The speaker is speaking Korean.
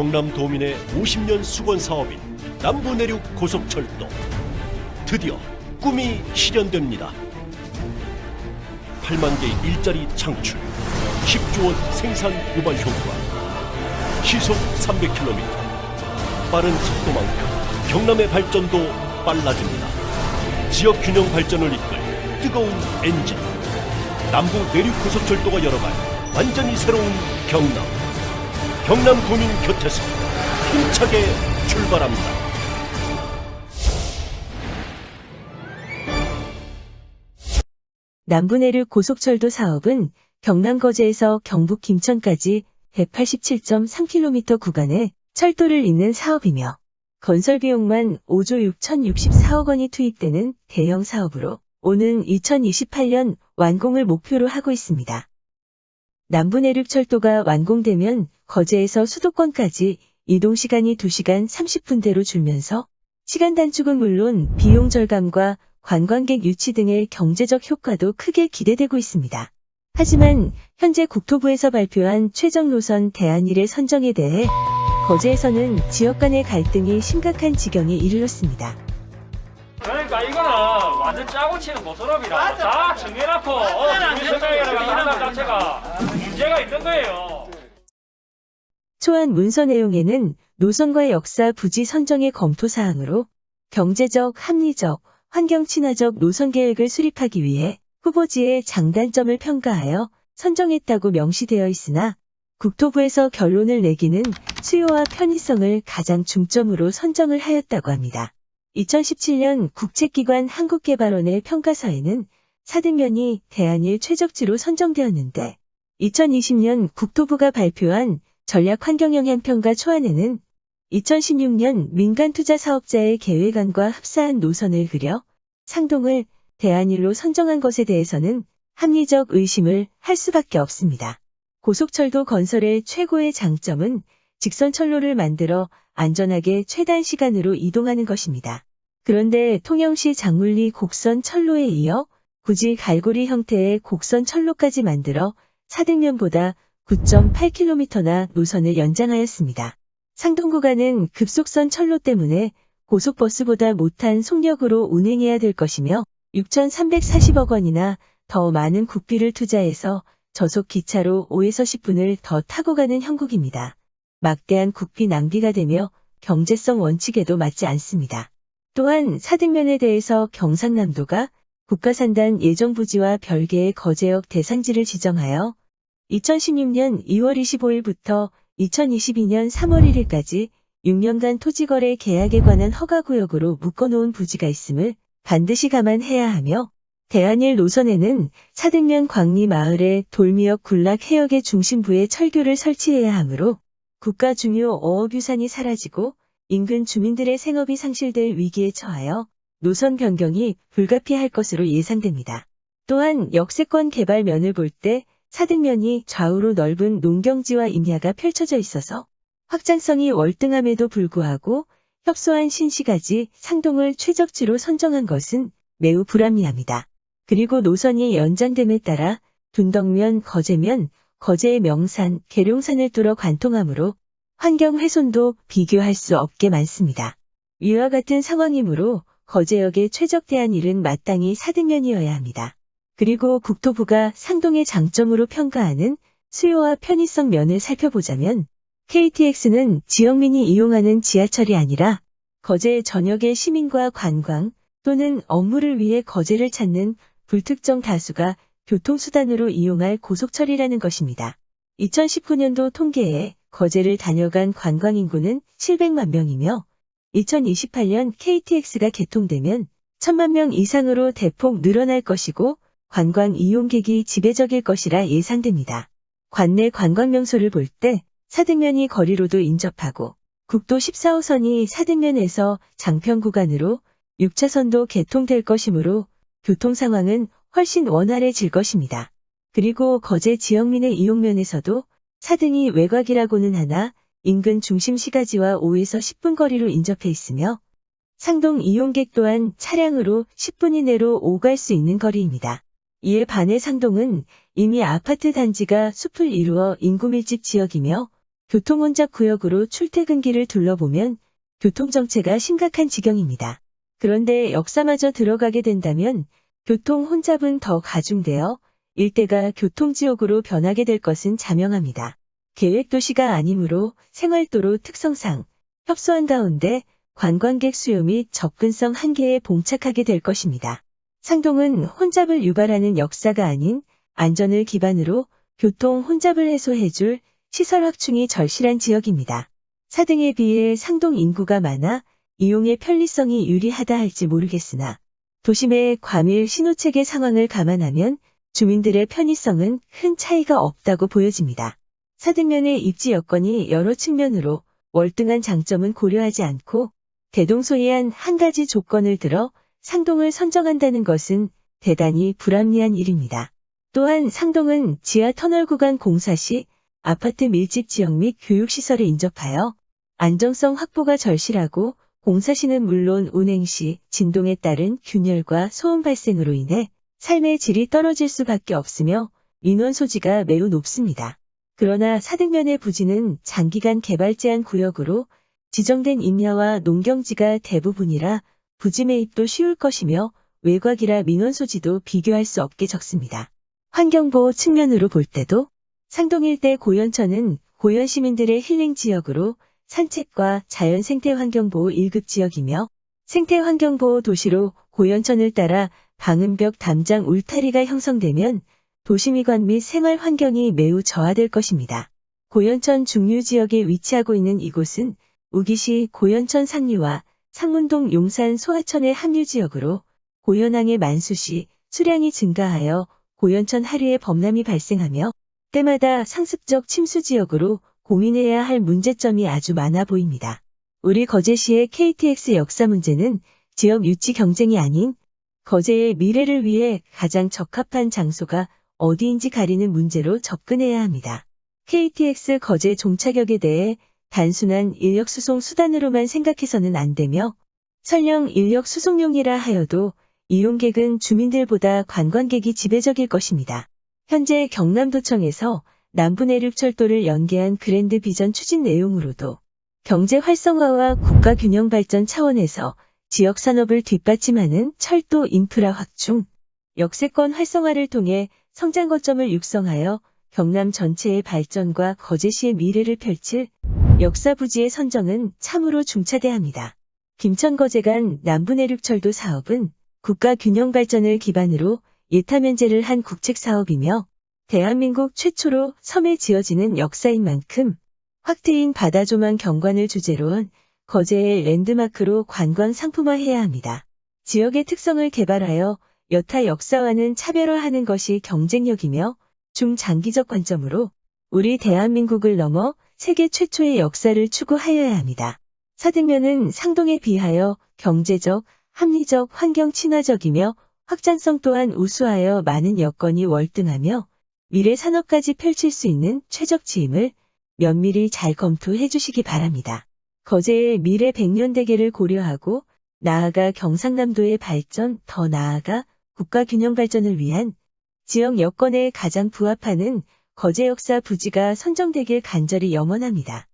경남 도민의 50년 수건 사업인 남부내륙 고속철도 드디어 꿈이 실현됩니다. 8만 개의 일자리 창출, 10조 원 생산 유발 효과, 시속 300km, 빠른 속도만큼 경남의 발전도 빨라집니다. 지역 균형 발전을 이끌 뜨거운 엔진, 남부 내륙 고속철도가 열어갈 완전히 새로운 경남. 경남 도민 곁에서 힘차게 출발합니다. 남부내륙 고속철도 사업은 경남 거제에서 경북 김천까지 187.3km 구간의 철도를 잇는 사업이며 건설 비용만 5조 6,064억 원이 투입되는 대형 사업으로 오는 2028년 완공을 목표로 하고 있습니다. 남부내륙 철도가 완공되면 거제에서 수도권까지 이동 시간이 2시간 30분대로 줄면서 시간 단축은 물론 비용 절감과 관광객 유치 등의 경제적 효과도 크게 기대되고 있습니다. 하지만 현재 국토부에서 발표한 최종 노선 대안일의 선정에 대해 거제에서는 지역 간의 갈등이 심각한 지경에 이르렀습니다. 그러니까 이거는 완전 짜고 치는 모선업이라. 다 정해놓고. 어, 하는 것 자체가 문제가 있는 거예요. 초안 문서 내용에는 노선과의 역사 부지 선정의 검토 사항으로 경제적, 합리적, 환경 친화적 노선 계획을 수립하기 위해 후보지의 장단점을 평가하여 선정했다고 명시되어 있으나 국토부에서 결론을 내기는 수요와 편의성을 가장 중점으로 선정을 하였다고 합니다. 2017년 국책기관 한국개발원의 평가서에는 사등면이 대안일 최적지로 선정되었는데 2020년 국토부가 발표한 전략환경영향평가 초안에는 2016년 민간투자 사업자의 계획안과 흡사한 노선을 그려 상동을 대안일로 선정한 것에 대해서는 합리적 의심을 할 수밖에 없습니다. 고속철도 건설의 최고의 장점은 직선 철로를 만들어 안전하게 최단 시간으로 이동하는 것입니다. 그런데 통영시 장물리 곡선 철로에 이어 굳이 갈고리 형태의 곡선 철로까지 만들어 사등면보다 9.8km나 노선을 연장하였습니다. 상동 구간은 급속선 철로 때문에 고속버스보다 못한 속력으로 운행해야 될 것이며 6,340억 원이나 더 많은 국비를 투자해서 저속 기차로 5에서 10분을 더 타고 가는 형국입니다. 막대한 국비 낭비가 되며 경제성 원칙에도 맞지 않습니다. 또한 사등면에 대해서 경상남도가 국가산단 예정부지와 별개의 거제역 대상지를 지정하여 2016년 2월 25일부터 2022년 3월 1일까지 6년간 토지거래 계약에 관한 허가구역으로 묶어놓은 부지가 있음을 반드시 감안해야 하며 대한일 노선에는 사등면 광리 마을의 돌미역 군락 해역의 중심부에 철교를 설치해야 하므로 국가 중요 어업유산이 사라지고 인근 주민들의 생업이 상실될 위기에 처하여 노선 변경이 불가피할 것으로 예상됩니다. 또한 역세권 개발면을 볼 때 사등면이 좌우로 넓은 농경지와 임야가 펼쳐져 있어서 확장성이 월등함에도 불구하고 협소한 신시가지 상동을 최적지로 선정한 것은 매우 불합리합니다. 그리고 노선이 연장됨에 따라 둔덕면, 거제면, 거제의 명산, 계룡산을 뚫어 관통하므로 환경 훼손도 비교할 수 없게 많습니다. 이와 같은 상황이므로 거제역의 최적대한 일은 마땅히 사등면이어야 합니다. 그리고 국토부가 상동의 장점으로 평가하는 수요와 편의성 면을 살펴보자면 KTX는 지역민이 이용하는 지하철이 아니라 거제 전역의 시민과 관광 또는 업무를 위해 거제를 찾는 불특정 다수가 교통수단으로 이용할 고속철이라는 것입니다. 2019년도 통계에 거제를 다녀간 관광인구는 700만 명이며 2028년 KTX가 개통되면 1000만 명 이상으로 대폭 늘어날 것이고 관광 이용객이 지배적일 것이라 예상됩니다. 관내 관광 명소를 볼 때 사등면이 거리로도 인접하고 국도 14호선이 사등면에서 장평 구간으로 6차선도 개통될 것이므로 교통 상황은 훨씬 원활해질 것입니다. 그리고 거제 지역민의 이용면에서도 사등이 외곽이라고는 하나 인근 중심 시가지와 5에서 10분 거리로 인접해 있으며 상동 이용객 또한 차량으로 10분 이내로 오갈 수 있는 거리입니다. 이에 반해 상동은 이미 아파트 단지가 숲을 이루어 인구 밀집 지역이며 교통혼잡 구역으로 출퇴근길을 둘러보면 교통정체가 심각한 지경입니다. 그런데 역사마저 들어가게 된다면 교통 혼잡은 더 가중되어 일대가 교통지옥으로 변하게 될 것은 자명합니다. 계획도시가 아니므로 생활도로 특성상 협소한 가운데 관광객 수요 및 접근성 한계에 봉착하게 될 것입니다. 상동은 혼잡을 유발하는 역사가 아닌 안전을 기반으로 교통 혼잡을 해소해줄 시설 확충이 절실한 지역입니다. 사등에 비해 상동 인구가 많아 이용의 편리성이 유리하다 할지 모르겠으나 도심의 과밀 신호체계 상황을 감안하면 주민들의 편의성은 큰 차이가 없다고 보여집니다. 사등면의 입지 여건이 여러 측면으로 월등한 장점은 고려하지 않고 대동소이한 한 가지 조건을 들어 상동을 선정한다는 것은 대단히 불합리한 일입니다. 또한 상동은 지하 터널 구간 공사 시 아파트 밀집 지역 및 교육시설에 인접하여 안정성 확보가 절실하고 공사 시는 물론 운행 시 진동에 따른 균열과 소음 발생으로 인해 삶의 질이 떨어질 수밖에 없으며 민원 소지가 매우 높습니다. 그러나 사등면의 부지는 장기간 개발 제한 구역으로 지정된 임야와 농경지가 대부분이라 부지 매입도 쉬울 것이며 외곽이라 민원 소지도 비교할 수 없게 적습니다. 환경보호 측면으로 볼 때도 상동 일대 고연천은 고연 시민들의 힐링 지역으로 산책과 자연 생태 환경 보호 1급 지역이며 생태 환경 보호 도시로 고연천을 따라 방음벽 담장 울타리가 형성되면 도시미관 및 생활 환경이 매우 저하될 것입니다. 고연천 중류 지역에 위치하고 있는 이곳은 우기시 고연천 상류와 상문동 용산 소하천의 합류 지역으로 고연항의 만수시 수량이 증가하여 고연천 하류에 범람이 발생하며 때마다 상습적 침수 지역으로 고민해야 할 문제점이 아주 많아 보입니다. 우리 거제시의 KTX 역사 문제는 지역 유치 경쟁이 아닌 거제의 미래를 위해 가장 적합한 장소가 어디인지 가리는 문제로 접근해야 합니다. KTX 거제 종착역에 대해 단순한 인력 수송 수단으로만 생각해서는 안 되며 설령 인력 수송용이라 하여도 이용객은 주민들보다 관광객이 지배적일 것입니다. 현재 경남도청에서 남부내륙철도를 연계한 그랜드 비전 추진 내용으로도 경제 활성화와 국가 균형 발전 차원에서 지역 산업을 뒷받침하는 철도 인프라 확충, 역세권 활성화를 통해 성장 거점을 육성하여 경남 전체의 발전과 거제시의 미래를 펼칠 역사 부지의 선정은 참으로 중차대합니다. 김천-거제 간 남부내륙철도 사업은 국가 균형 발전을 기반으로 예타 면제를 한 국책 사업이며 대한민국 최초로 섬에 지어지는 역사인 만큼 확 트인 바다조망 경관을 주제로 한 거제의 랜드마크로 관광 상품화해야 합니다. 지역의 특성을 개발하여 여타 역사와는 차별화하는 것이 경쟁력이며 중장기적 관점으로 우리 대한민국을 넘어 세계 최초의 역사를 추구하여야 합니다. 사등면은 상동에 비하여 경제적, 합리적, 환경 친화적이며 확장성 또한 우수하여 많은 여건이 월등하며 미래 산업까지 펼칠 수 있는 최적지임을 면밀히 잘 검토해 주시기 바랍니다. 거제의 미래 백년 대계를 고려하고 나아가 경상남도의 발전, 더 나아가 국가 균형 발전을 위한 지역 여건에 가장 부합하는 거제 역사 부지가 선정되길 간절히 염원합니다.